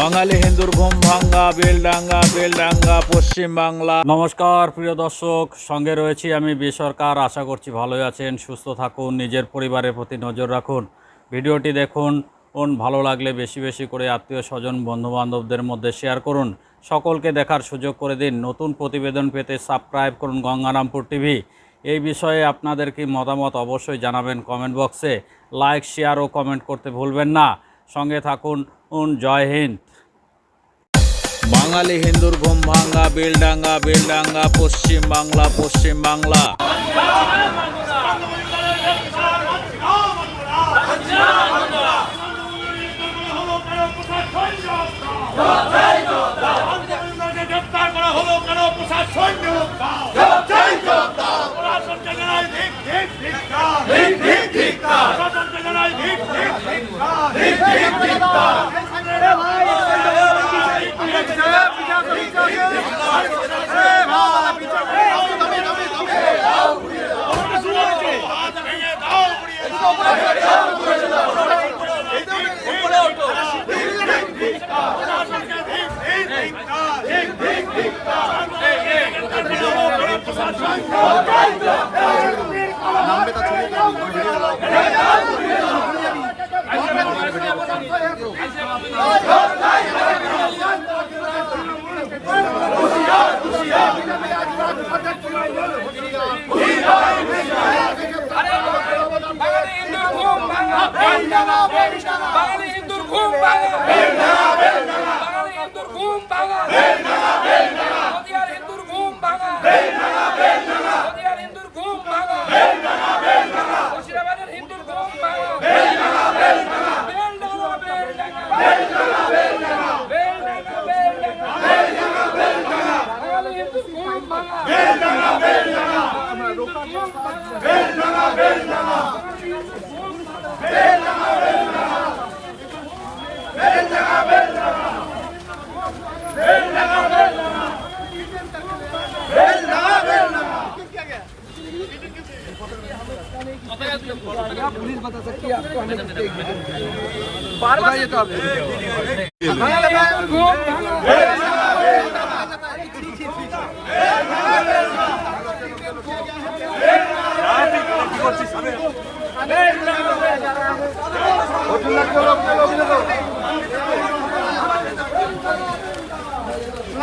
বাঙালি হিন্দুর ঘুম ভাঙ্গা বেলডাঙ্গা বেলডাঙ্গা পশ্চিম বাংলা। নমস্কার, প্রিয় দর্শক। সঙ্গে রয়েছি আমি বেসরকার। আশা করছি ভালোই আছেন, সুস্থ থাকুন, নিজের পরিবারের প্রতি নজর রাখুন। ভিডিওটি দেখুন ভালো লাগলে বেশি বেশি করে আত্মীয় স্বজন, বন্ধুবান্ধবদের মধ্যে শেয়ার করুন। সকলকে দেখার সুযোগ করে দিন। নতুন প্রতিবেদন পেতে সাবস্ক্রাইব করুন গঙ্গারামপুর টিভি এই বিষয়ে আপনাদের কি মতামত অবশ্যই জানাবেন কমেন্ট বক্সে। লাইক শেয়ার ও কমেন্ট করতে ভুলবেন না। সঙ্গে থাকুন উন জয় হিন্দ। বাঙালি হিন্দুর ঘুম ভাঙ্গা বেলডাঙ্গা বেলডাঙ্গা পশ্চিম বাংলা পশ্চিম বাংলা। প্রশাসন मुर्दाबाद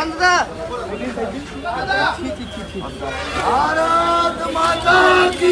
দাদা भारत माता की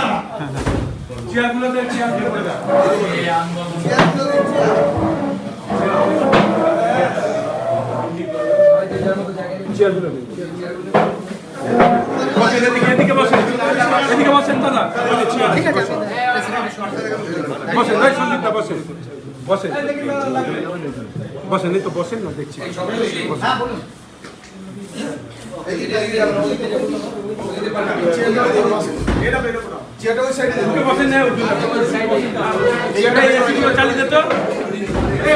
বসেন এদিকে এদিকে বসেন এদিকে বসেন দাদা বসেন ভাই সন্দীপ দা বসেন বসেন বসেন এই তো বসেন না দেখছি বসেন। না এসি গুলো চালিয়ে দিত এই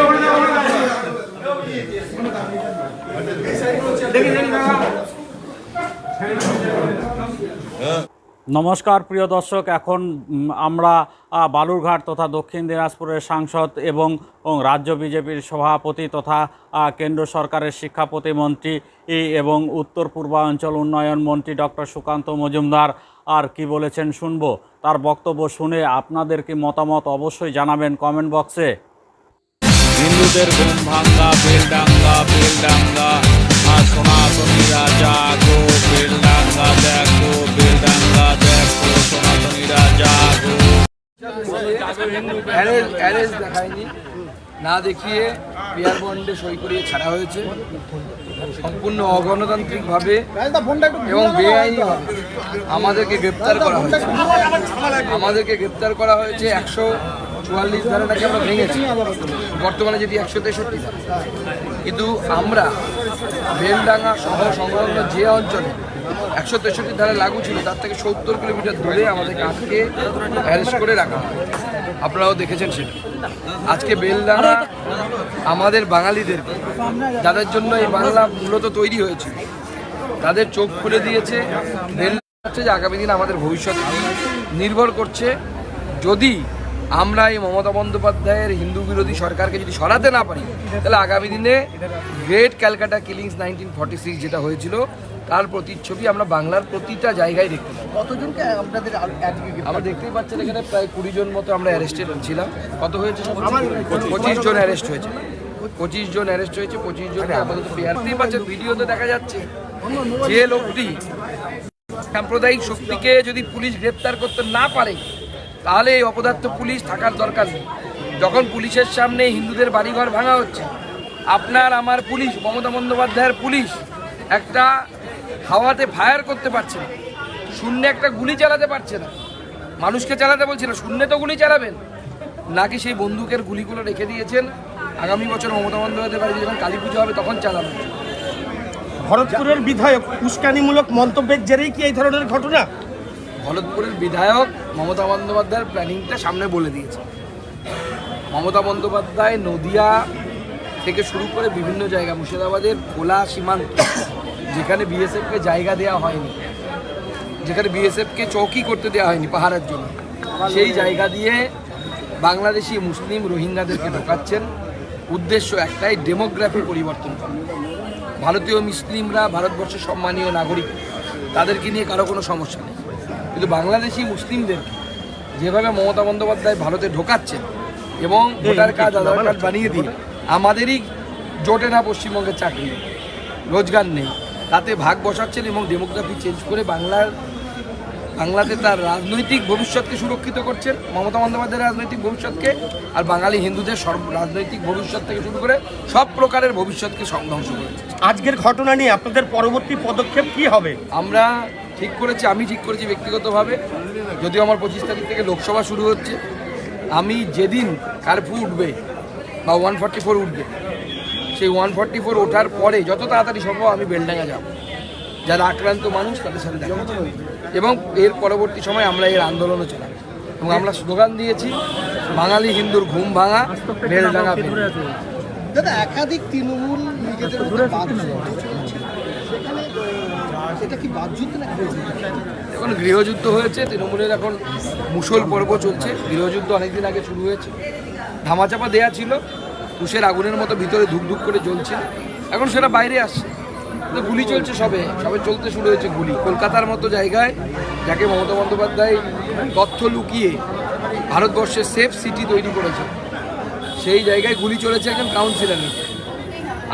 নমস্কার প্রিয় দর্শক। এখন আমরা বালুরঘাট তথা দক্ষিণ দিনাজপুরের সাংসদ এবং রাজ্য বিজেপির সভাপতি তথা কেন্দ্র সরকারের শিক্ষা প্রতিমন্ত্রী ই এবং উত্তর পূর্বাঞ্চল উন্নয়ন মন্ত্রী ডক্টর সুকান্ত মজুমদার আর কি বলেছেন শুনব? তার বক্তব্য শুনে আপনাদের কি মতামত অবশ্যই জানাবেন কমেন্ট বক্সে। হিন্দুদের ঘুম ভাঙ্গা বেলডাঙ্গা বেলডাঙ্গা আর সনাতনীরা জাগো বেলডাঙ্গা দেখো বেলডাঙ্গা দেখো অ্যারেস্ট অ্যারেস্ট দেখায়নি। না দেখিয়ে পিয়ার বন্ডে সই করিয়ে ছাড়া হয়েছে। সম্পূর্ণ অগণতান্ত্রিকভাবে এবং বেআইনিভাবে আমাদেরকে গ্রেপ্তার করা হয়েছে। আমাদেরকে গ্রেপ্তার করা হয়েছে একশো চুয়াল্লিশ ধারাটাকে আমরা ভেঙেছি। বর্তমানে যেটি একশো তেষট্টি ধারা। কিন্তু আমরা বেলডাঙ্গা সহ সংলগ্ন যে অঞ্চলে একশো তেষট্টি ধারা লাগু ছিল, তার থেকে সত্তর কিলোমিটার দূরে আমাদেরকে আজকে অ্যারেস্ট করে রাখা আপনারাও দেখেছেন সেটা। আজকে বেলডাঙ্গা আমাদের বাঙালিদের যাদের জন্য এই বাংলা মূলত তৈরি হয়েছে, তাদের চোখ খুলে দিয়েছে। রেল হচ্ছে যে আগামী দিনে আমাদের ভবিষ্যৎ নির্ভর করছে। যদি আমরা এই মমতা বন্দ্যোপাধ্যায়ের হিন্দু বিরোধী সরকারকে যদি সরাতে না পারি, তাহলে আগামী দিনে great Calcutta killings nineteen forty six যেটা হয়েছিল তার প্রতিচ্ছবি আমরা বাংলার প্রতিটা জায়গায় দেখতে পাবো কতজনকে আপনাদের আমরা দেখতেই পাচ্ছেন এখানে প্রায় কুড়ি জন মতো আমরা অ্যারেস্টেড ছিলাম। কত হয়েছে পঁচিশ জন অ্যারেস্ট হয়েছে। পঁচিশ জন অ্যারেস্ট হয়েছে পঁচিশ জন আপাতত দেখতেই পাচ্ছেন। ভিডিওতে দেখা যাচ্ছে যে লোকটি সাম্প্রদায়িক শক্তিকে যদি পুলিশ গ্রেপ্তার করতে না পারে তাহলে এই অপদার্থ পুলিশ থাকার দরকার নেই। যখন পুলিশের সামনে হিন্দুদের বাড়িঘর ভাঙা হচ্ছে আপনার আমার পুলিশ মমতা বন্দ্যোপাধ্যায়ের পুলিশ একটা হাওয়াতে ফায়ার করতে পারছে না। শূন্যে একটা গুলি চালাতে পারছে না। মানুষকে চালাতে বলছে না শূন্যে তো গুলি চালাবেন। নাকি সেই বন্দুকের গুলিগুলো রেখে দিয়েছেন? আগামী বছর মমতা বন্দ্যোপাধ্যায়ের বাড়িতে যখন কালী পুজো হবে তখন চালাবেন। ভরতপুরের বিধায়ক উস্কানিমূলক মন্তব্যের জেরেই কি এই ধরনের ঘটনা? ভরতপুরের বিধায়ক মমতা বন্দ্যোপাধ্যায়ের প্ল্যানিংটা সামনে বলে দিয়েছে। মমতা বন্দ্যোপাধ্যায় নদিয়া থেকে শুরু করে বিভিন্ন জায়গা মুর্শিদাবাদের খোলা সীমান্ত। যেখানে বিএসএফকে জায়গা দেওয়া হয়নি যেখানে বিএসএফকে চৌকি করতে দেওয়া হয়নি পাহাড়ের জন্য সেই জায়গা দিয়ে বাংলাদেশি মুসলিম রোহিঙ্গাদেরকে ঢোকাচ্ছেন। উদ্দেশ্য একটাই ডেমোগ্রাফি পরিবর্তন করা। ভারতীয় মুসলিমরা ভারতবর্ষের সম্মানীয় নাগরিক তাদেরকে নিয়ে কারও কোনো সমস্যা নেই। কিন্তু বাংলাদেশি মুসলিমদেরকে যেভাবে মমতা বন্দ্যোপাধ্যায় ভারতে ঢোকাচ্ছেন এবং ভোটার কার্ড আধার কার্ড বানিয়ে দিয়ে আমাদেরই জোটে না পশ্চিমবঙ্গের চাকরি রোজগার নেই। তাতে ভাগ বসাচ্ছেন এবং ডেমোগ্রাফি চেঞ্জ করে বাংলার বাংলাতে তার রাজনৈতিক ভবিষ্যৎকে সুরক্ষিত করছেন। মমতা বন্দ্যোপাধ্যায়ের রাজনৈতিক ভবিষ্যৎকে আর বাঙালি হিন্দুদের সর্ব রাজনৈতিক ভবিষ্যৎ থেকে শুরু করে সব প্রকারের ভবিষ্যৎকে ধ্বংস করেছে আজকের ঘটনা নিয়ে আপনাদের পরবর্তী পদক্ষেপ কি হবে? আমরা ঠিক করেছি আমি ঠিক করেছি ব্যক্তিগতভাবে। যদিও আমার পঁচিশ তারিখ থেকে লোকসভা শুরু হচ্ছে আমি যেদিন কারফিউ উঠবে বা ওয়ান ফর্টি ফোর উঠবে সেই ওয়ান ফর্টি ফোর ওঠার পরে যত তাড়াতাড়ি সম্ভব আমি বেলডাঙ্গা যাব। যারা আক্রান্ত মানুষ তাদের সাথে দেখা এবং এর পরবর্তী সময় আমরা এর আন্দোলনও চালাব। এবং আমরা স্লোগান দিয়েছি বাঙালি হিন্দুর ঘুম ভাঙা বেলডাঙ্গা দাদা একাধিক তৃণমূল নিজেদের এখন গৃহযুদ্ধ হয়েছে তৃণমূলের এখন মুসল পর্ব চলছে। গৃহযুদ্ধ অনেকদিন আগে শুরু হয়েছে। ধামাচাপা দেয়া ছিল তুষের আগুনের মতো ভিতরে ধুকধুক করে জ্বলছে। এখন সেটা বাইরে আসছে। গুলি চলছে সবে। সবে চলতে শুরু হয়েছে গুলি। কলকাতার মতো জায়গায় যাকে মমতা বন্দ্যোপাধ্যায় তথ্য লুকিয়ে ভারতবর্ষের সেফ সিটি তৈরি করেছে, সেই জায়গায় গুলি চলেছে একজন কাউন্সিলরের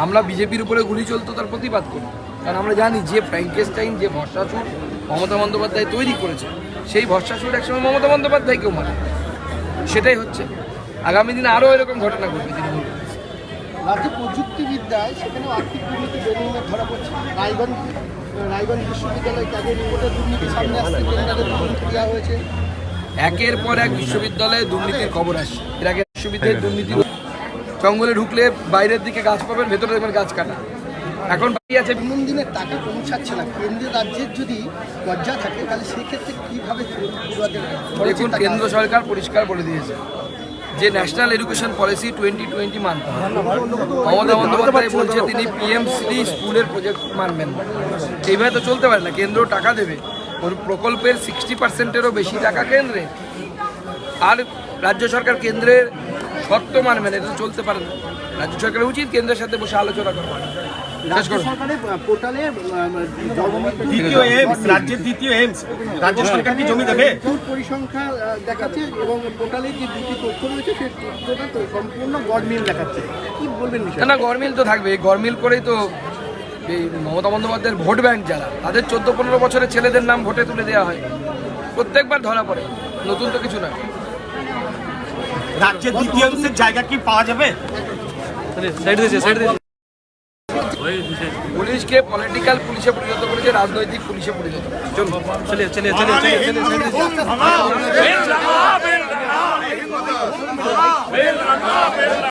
আমরা বিজেপির উপরে গুলি চলতো তার প্রতিবাদ করি। কারণ আমরা জানি যে ফ্র্যাঙ্কেস্টাইন যে ভরসাসুর মমতা বন্দ্যোপাধ্যায় তৈরি করেছে, সেই ভরসাসুর একসময় মমতা বন্দ্যোপাধ্যায়কেও মানে সেটাই হচ্ছে। আগামী দিনে আরও এরকম ঘটনা ঘটবে। রাজ্যে প্রযুক্তিবিদ্যায় সেখানে আর্থিক দুর্নীতি বেনিয়ে ধরা পড়ছে। রায়গঞ্জ রায়গঞ্জ বিশ্ববিদ্যালয় তাদের রিপোর্টের দুর্নীতি সামনে আসছে টেন্ডারের দুর্নীতি দেওয়া হয়েছে। একের পর এক বিশ্ববিদ্যালয়ে দুর্নীতির খবর আসছে। এর আগে বিশ্ববিদ্যালয়ের দুর্নীতি জঙ্গলে ঢুকলে বাইরের দিকে গাছ পাবেন ভেতরে দেখবেন গাছ কাটা। এখন বাকি আছে কোন দিনের টাকা পৌঁছাচ্ছে না। কেন্দ্রের রাজ্যের যদি দরজা থাকে তাহলে সেক্ষেত্রে কীভাবে দেখুন কেন্দ্র সরকার পরিষ্কার বলে দিয়েছে। যে national education policy twenty twenty মানতে হবে। মমতা বন্দ্যোপাধ্যায় বলছে, তিনি পিএমসি স্কুলের প্রজেক্ট মানবেন এইভাবে তো চলতে পারে না, কেন্দ্র টাকা দেবে। ওর প্রকল্পের সিক্সটি পার্সেন্টেরও বেশি টাকা কেন্দ্রে। আর রাজ্য সরকার কেন্দ্রের শর্ত মানবেন এটা চলতে পারে না। রাজ্য সরকারের উচিত কেন্দ্রের সাথে বসে আলোচনা করা। শেষ সরকারের পোর্টালে দ্বিতীয় এইমস রাজ্যের দ্বিতীয় এইমস রাজ্য সরকার কি জমি দেবে? পরিসংখ্যা দেখাচ্ছে এবং পোর্টালে যে দুটি তথ্য রয়েছে সেই তথ্যটা সম্পূর্ণ গডমিল দেখাচ্ছে। কি বলবেন না না গরমিল তো থাকবে। গরমিল করেই তো এই মমতা বন্দ্যোপাধ্যায়ের ভোট ব্যাংক যারা তাদের চোদ্দ পনেরো বছরের ছেলেদের নাম ভোটে তুলে দেওয়া হয়। প্রত্যেকবার ধরা পড়ে। নতুন তো কিছু না। রাজ্যের দ্বিতীয় অংশের জায়গা কি পাওয়া যাবে? পুলিশকে পলিটিক্যাল পুলিশে পরিণত করেছে রাজনৈতিক পুলিশে পরিণত